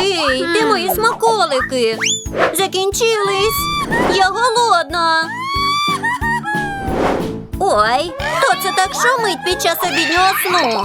Ей, де мої смаколики? Закінчились. Я голодна. Ой, хто це так шумить під час обіднього сну?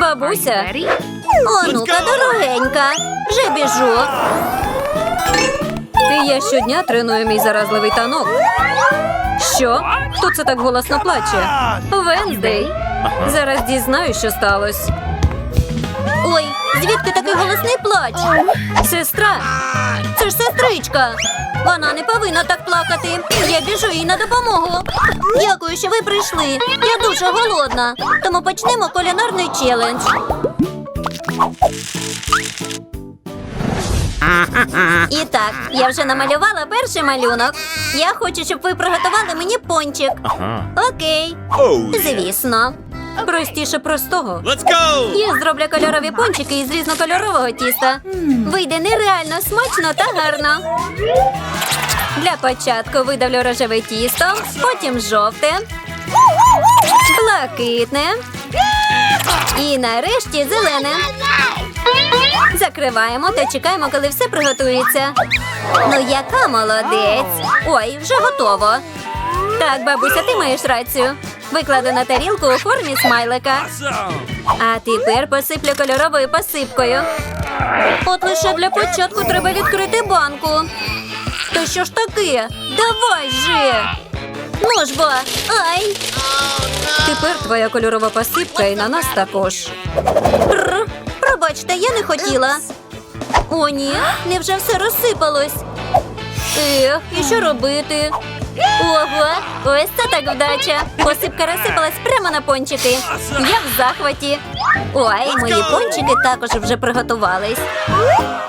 Бабуся. О, ну-ка, дорогенька. Вже біжу. І я щодня треную мій заразливий танок. Що? Хто це так голосно плаче? Венздей. Зараз дізнаюсь, що сталося. Голосний плач? Сестра. Це ж сестричка. Вона не повинна так плакати. Я біжу їй на допомогу. Дякую, що ви прийшли. Я дуже голодна. Тому почнемо кулінарний челендж. І так, я вже намалювала перший малюнок. Я хочу, щоб ви приготували мені пончик. Окей. Звісно. Простіше простого. Let's go! Я зроблю кольорові пончики із різнокольорового тіста. Вийде нереально смачно та гарно. Для початку видавлю рожеве тісто, потім жовте, блакитне і нарешті зелене. Закриваємо та чекаємо, коли все приготується. Ну, яка молодець! Ой, вже готово. Так, бабуся, ти маєш рацію. Викладу на тарілку у формі смайлика. А тепер посиплю кольоровою посипкою. От лише для початку треба відкрити банку. Та що ж таке? Давай же! Ну ж бо, ай! Тепер твоя кольорова посипка і на нас також. Р, пробачте, я не хотіла. О, ні, невже все розсипалось? Ех, і що робити? Ого, ось це так вдача. Посипка розсипалась прямо на пончики. Я в захваті. Ой, мої пончики також вже приготувались.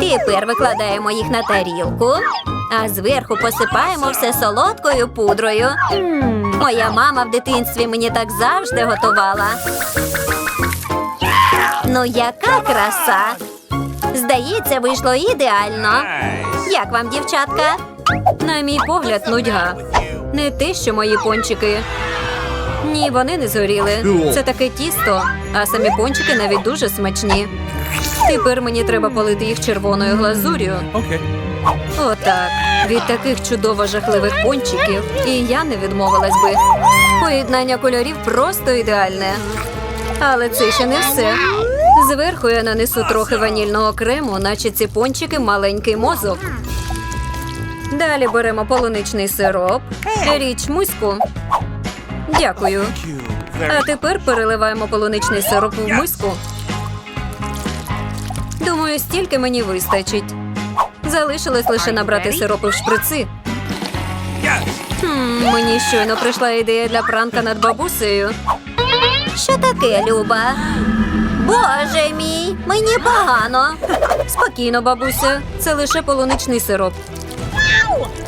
Тепер викладаємо їх на тарілку, а зверху посипаємо все солодкою пудрою. Моя мама в дитинстві мені так завжди готувала. Ну, яка краса! Здається, вийшло ідеально. Як вам, дівчатка? На мій погляд, нудьга. Не те, що мої пончики. Ні, вони не згоріли. Це таке тісто, а самі пончики навіть дуже смачні. Тепер мені треба полити їх червоною глазур'ю. Okay. Отак. Від таких чудово жахливих пончиків і я не відмовилась би. Поєднання кольорів просто ідеальне. Але це ще не все. Зверху я нанесу трохи ванільного крему, наче ці пончики маленький мозок. Далі беремо полуничний сироп, річ миску. Дякую. А тепер переливаємо полуничний сироп в миску. Думаю, стільки мені вистачить. Залишилось лише набрати сиропу в шприци. Хм, мені щойно прийшла ідея для пранка над бабусею. Що таке, Люба? Боже мій, мені погано. Спокійно, бабуся, це лише полуничний сироп.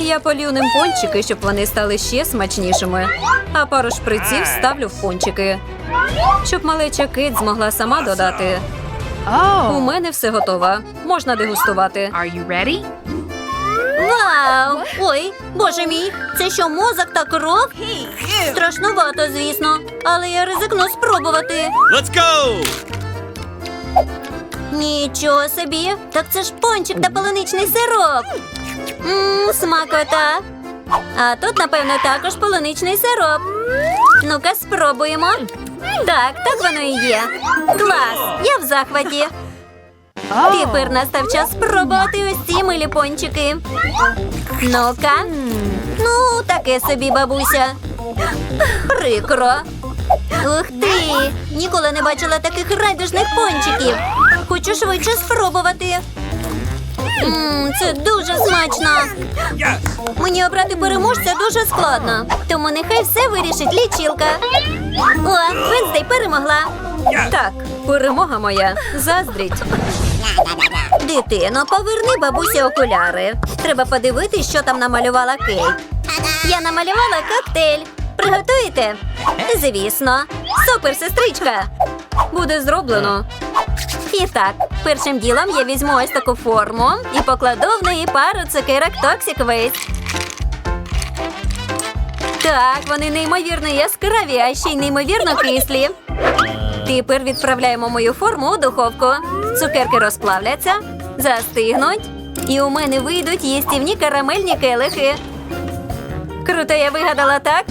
Я полью ним пончики, щоб вони стали ще смачнішими. А пару шприців ставлю в пончики. Щоб малеча кит змогла сама додати. У мене все готово. Можна дегустувати. Are you ready? Вау! Ой, боже мій, це що мозок та кров? Страшнувато, звісно, але я ризикну спробувати. Let's go! Нічого собі, так це ж пончик та полуничний сироп. Мм, смакота. А тут, напевно, також полуничний сироп. Ну-ка, спробуємо. Так, так воно і є. Клас! Я в захваті. Тепер настав час спробувати ці милі пончики. Ну-ка. Ну, таке собі, бабуся. Прикро. Ух ти! Ніколи не бачила таких райдужних пончиків. Хочу швидше спробувати. Це дуже смачно. Мені обрати переможця дуже складно. Тому нехай все вирішить лічилка. О, Венздей перемогла. Так, перемога моя. Заздріть. Дитино, поверни бабусі окуляри. Треба подивитись, що там намалювала Кейт. Я намалювала коктейль. Приготуєте? Звісно. Супер, сестричка. Буде зроблено. І так, першим ділом я візьму ось таку форму і покладу в неї пару цукерок Toxic. Так, вони неймовірно яскраві, а ще й неймовірно кислі. Тепер відправляємо мою форму у духовку. Цукерки розплавляться, застигнуть, і у мене вийдуть їстівні карамельні келихи. Круто, я вигадала, так?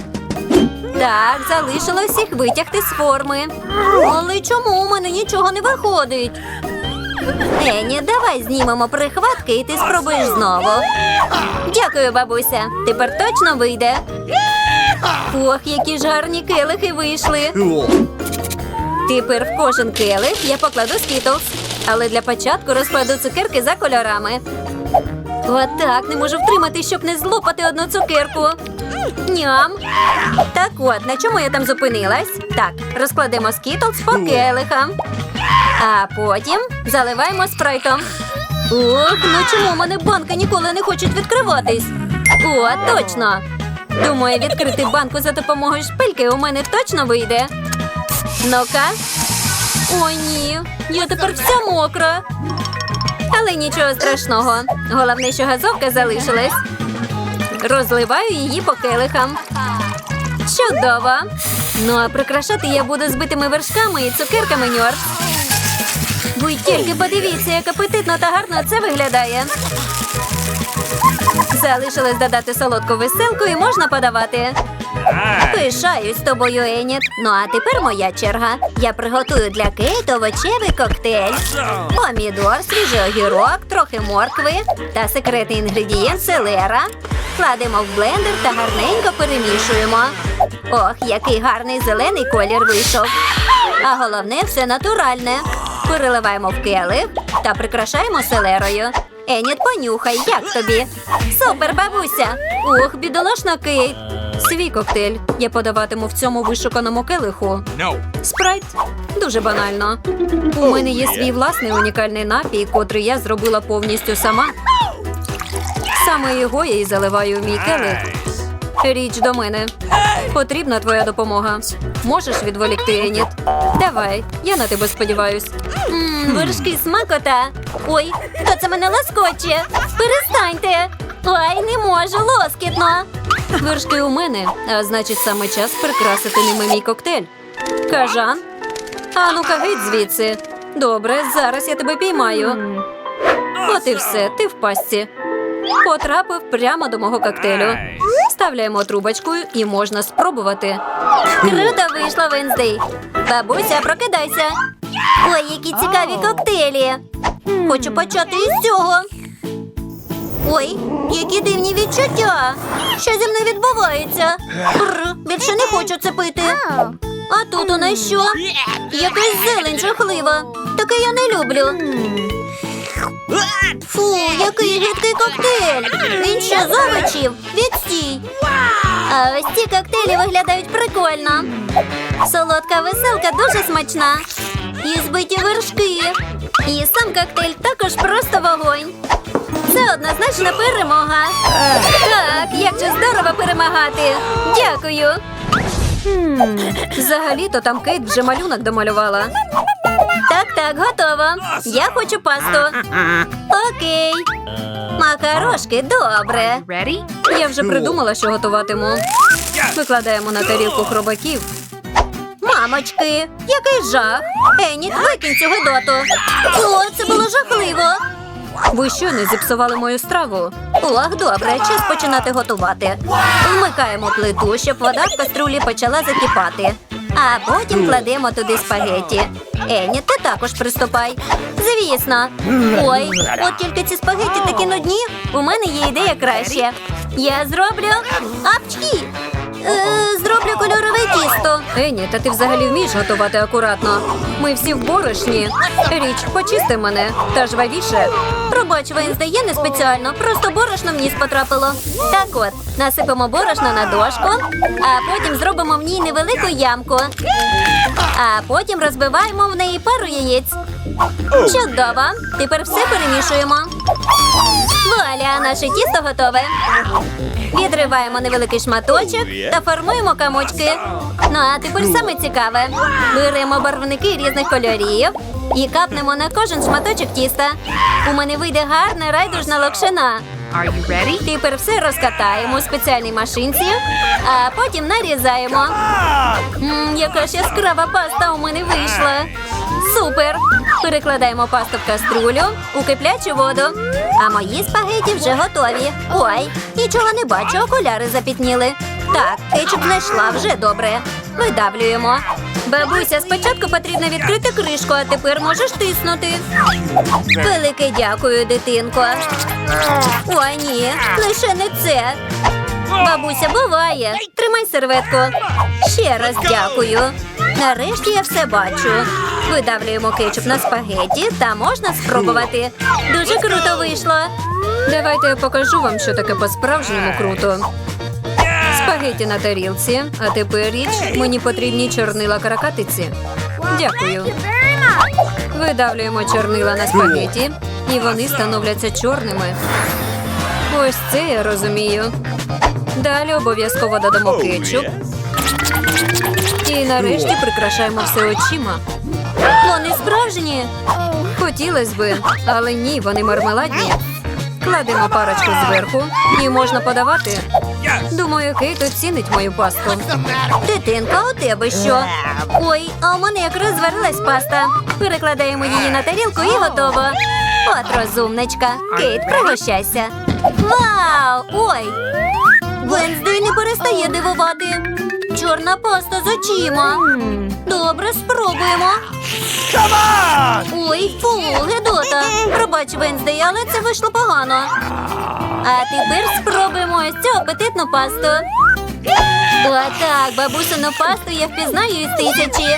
Так, залишилось їх витягти з форми. Але чому у мене нічого не виходить? Ені, давай знімемо прихватки і ти спробуєш знову. Дякую, бабуся. Тепер точно вийде. Ох, які ж гарні келихи вийшли. Тепер в кожен келих я покладу скітлс. Але для початку розкладу цукерки за кольорами. Отак не можу втримати, щоб не злопати одну цукерку. Ням. Так от, на чому я там зупинилась? Так, розкладемо скітлс по келихам. А потім заливаємо спрайтом. Ох, ну чому в мене банки ніколи не хочуть відкриватись? О, точно. Думаю, відкрити банку за допомогою шпильки у мене точно вийде. Ну-ка. О, ні, я тепер вся мокра. Але нічого страшного. Головне, що газовка залишилась. Розливаю її по келихам. Чудово. Ну а прикрашати я буду збитими вершками і цукерками ньорд. Ви тільки подивіться, як апетитно та гарно це виглядає. Залишилось додати солодку веселку і можна подавати. Пишаюсь тобою, Еніт. Ну а тепер моя черга. Я приготую для Кейт овочевий коктейль. Помідор, свіжий огірок, трохи моркви та секретний інгредієнт селера. Кладемо в блендер та гарненько перемішуємо. Ох, який гарний зелений колір вийшов. А головне все натуральне. Переливаємо в келих та прикрашаємо селерою. Еніт, понюхай, як тобі? Супер, бабуся! Ох, бідолашна Кейт. Свій коктейль я подаватиму в цьому вишуканому келиху. Спрайт дуже банально. У мене є свій власний унікальний напій, котрий я зробила повністю сама. Саме його я і заливаю в мій келих. Річ до мене. Потрібна твоя допомога. Можеш відволікти Еніт? Давай, я на тебе сподіваюсь. Мм, вершки смакота. Ой, хто це мене лоскоче? Перестаньте. Ой, не можу, лоскітно. Вершки у мене, а значить саме час прикрасити ними мій коктейль. Кажан. А ну-ка геть звідси. Добре, зараз я тебе піймаю. От і все, ти в пастці. Потрапив прямо до мого коктейлю. Nice. Вставляємо трубочку і можна спробувати. Круто вийшло, Венздей. Бабуся, прокидайся. Ой, які цікаві коктейлі. Хочу почати із цього. Ой, які дивні відчуття. Що зі мною відбувається? Бррр, більше не хочу це пити. А тут у нас що? Якась зелень жахлива. Таке я не люблю. Фу, який гидкий коктейль! Він ще з овочів. Відстій. А ось ці коктейлі виглядають прикольно. Солодка веселка дуже смачна. І збиті вершки. І сам коктейль також просто вогонь. Це однозначна перемога. Так, як же здорово перемагати. Дякую. Взагалі-то там Кейт вже малюнок домалювала. Так, так, готово. Я хочу пасту. Окей. Макарошки, добре. Я вже придумала, що готуватиму. Викладаємо на тарілку хробаків. Мамочки, який жах! Еніт, викинь цю гидоту. О, це було жахливо. Ви щойно зіпсували мою страву. Ох, добре, час починати готувати. Вмикаємо плиту, щоб вода в каструлі почала закипати. А потім кладемо туди спагеті. Ені, ти також приступай. Звісно. Ой, от тільки ці спагеті такі нудні. У мене є ідея краще. Я зроблю апчхі. Е, зроблю кольорове тісто. Ені, та ти взагалі вмієш готувати акуратно. Ми всі в борошні. Річ, почисти мене та жвавіше. Пробач, Венздей, я не спеціально, просто борошно в ніс потрапило. Так от, насипемо борошно на дошку, а потім зробимо в ній невелику ямку. А потім розбиваємо в неї пару яєць. Чудово! Тепер все перемішуємо. Вуаля, наше тісто готове. Відриваємо невеликий шматочок та формуємо комочки. Ну а тепер саме цікаве. Беремо барвники різних кольорів і капнемо на кожен шматочок тіста. У мене вийде гарна райдужна локшина. Тепер все розкатаємо у спеціальній машинці, а потім нарізаємо. Мм, яка ж яскрава паста у мене вийшла. Супер! Перекладаємо пасту в каструлю у киплячу воду. А мої спагеті вже готові. Ой, нічого не бачу, окуляри запітніли. Так, кетчуп знайшла вже добре. Видавлюємо. Бабуся, спочатку потрібно відкрити кришку, а тепер можеш тиснути. Велике дякую, дитинко. Ой, ні, лише не це. Бабуся, буває. Тримай серветку. Ще раз дякую. Нарешті я все бачу. Видавлюємо кетчуп на спагеті та можна спробувати. Дуже круто вийшло. Давайте я покажу вам, що таке по-справжньому круто. Спагеті на тарілці, а тепер річ мені потрібні чорнила каракатиці. Дякую. Видавлюємо чорнила на спагеті, і вони становляться чорними. Ось це я розумію. Далі обов'язково додамо кетчуп. І нарешті прикрашаємо все очима. Вони справжні. Хотілося би, але ні, вони мармеладні. Кладемо парочку зверху і можна подавати. Думаю, Кейт оцінить мою пасту. Дитинка, у тебе що? Ой, а у мене якраз зварилась паста. Перекладаємо її на тарілку і готово. От розумничка. Кейт, пригощайся. Вау! Ой! Венздей не перестає дивувати. Чорна паста з очима. Добре, спробуємо. Ой, фу, Гедота. Пробач, Венздей, але це вийшло погано. А тепер спробуємо ось цю апетитну пасту. Отак, бабусину пасту я впізнаю із тисячі.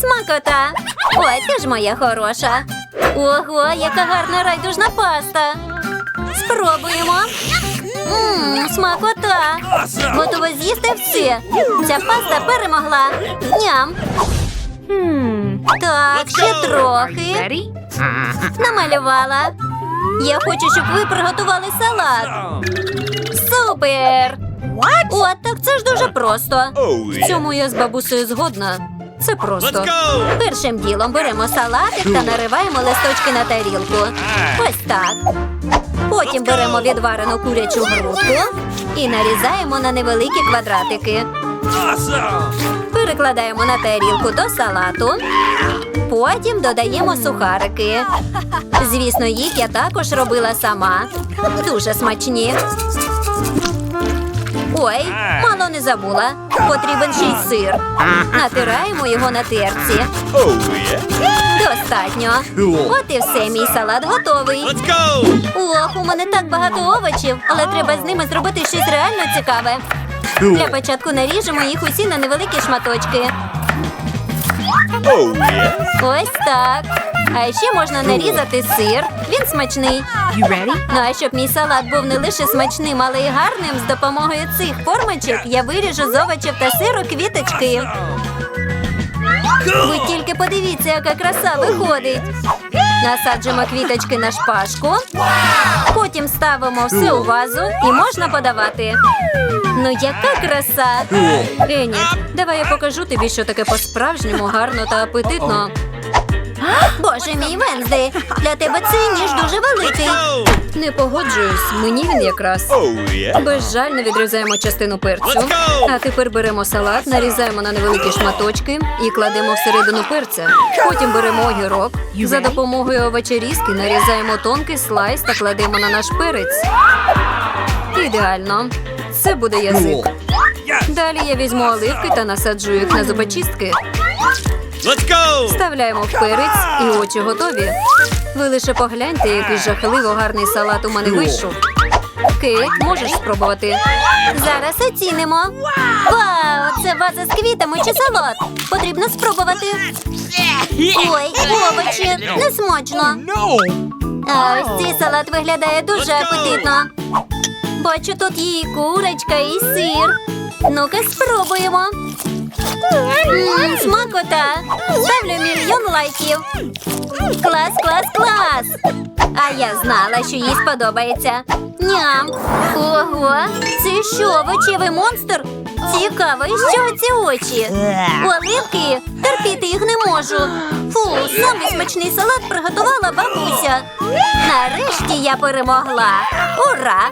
Смакота. Ой, ти ж моя хороша. Ого, яка гарна райдужна паста. Спробуємо. Ммм, смакота. Готова з'їсти все. Ця паста перемогла. Ням. Так, ще трохи. Намалювала. Я хочу, щоб ви приготували салат. Супер! От так це ж дуже просто. Oh, В цьому я з бабусею згодна. Це просто. Першим ділом беремо салатик та нариваємо листочки на тарілку. Ось так. Потім беремо відварену курячу грудку і нарізаємо на невеликі квадратики. Перекладаємо на тарілку до салату. Потім додаємо сухарики. Звісно, їх я також робила сама. Дуже смачні. Ой, мало не забула. Потрібен ще й сир. Натираємо його на терці. Достатньо. От і все, мій салат готовий. Ох, у мене так багато овочів, але треба з ними зробити щось реально цікаве. Для початку наріжемо їх усі на невеликі шматочки. Oh! Ось так. А ще можна нарізати сир. Він смачний. You ready? Ну а щоб мій салат був не лише смачним, але й гарним, з допомогою цих формочок я виріжу з овочів та сиру квіточки. Ви тільки подивіться, яка краса виходить. Насаджуємо квіточки на шпажку. Потім ставимо все у вазу і можна подавати. Ну, яка краса! Еніт, давай я покажу тобі, що таке по-справжньому гарно та апетитно. Боже мій Венздей, для тебе цей ніж дуже великий. Не погоджуюсь, мені він якраз. Oh! Безжально відрізаємо частину перцю. А тепер беремо салат, нарізаємо на невеликі шматочки і кладемо всередину перця. Потім беремо огірок. За допомогою овочерізки нарізаємо тонкий слайс та кладемо на наш перець. Ідеально. Це буде язик. Далі я візьму оливки та насаджу їх на зубочистки. Let's go! Вставляємо в перець і очі готові. Ви лише погляньте, який жахливо гарний салат у мене вийшов. Кейт, можеш спробувати? Зараз оцінимо. Вау, це ваза з квітами чи салат. Потрібно спробувати. Ой, овочі, не смачно. А ось цей салат виглядає дуже апетитно. Бачу, тут є і курочка, і сир. Ну-ка, спробуємо. Смакота. Ставлю мільйон лайків. Клас, клас, клас. А я знала, що їй сподобається. Ням. Ого, це що, овочевий монстр? Цікаво, і що ці очі? Оливки? Терпіти їх не можу. Фу, самий смачний салат приготувала бабуся. Нарешті я перемогла. Ура!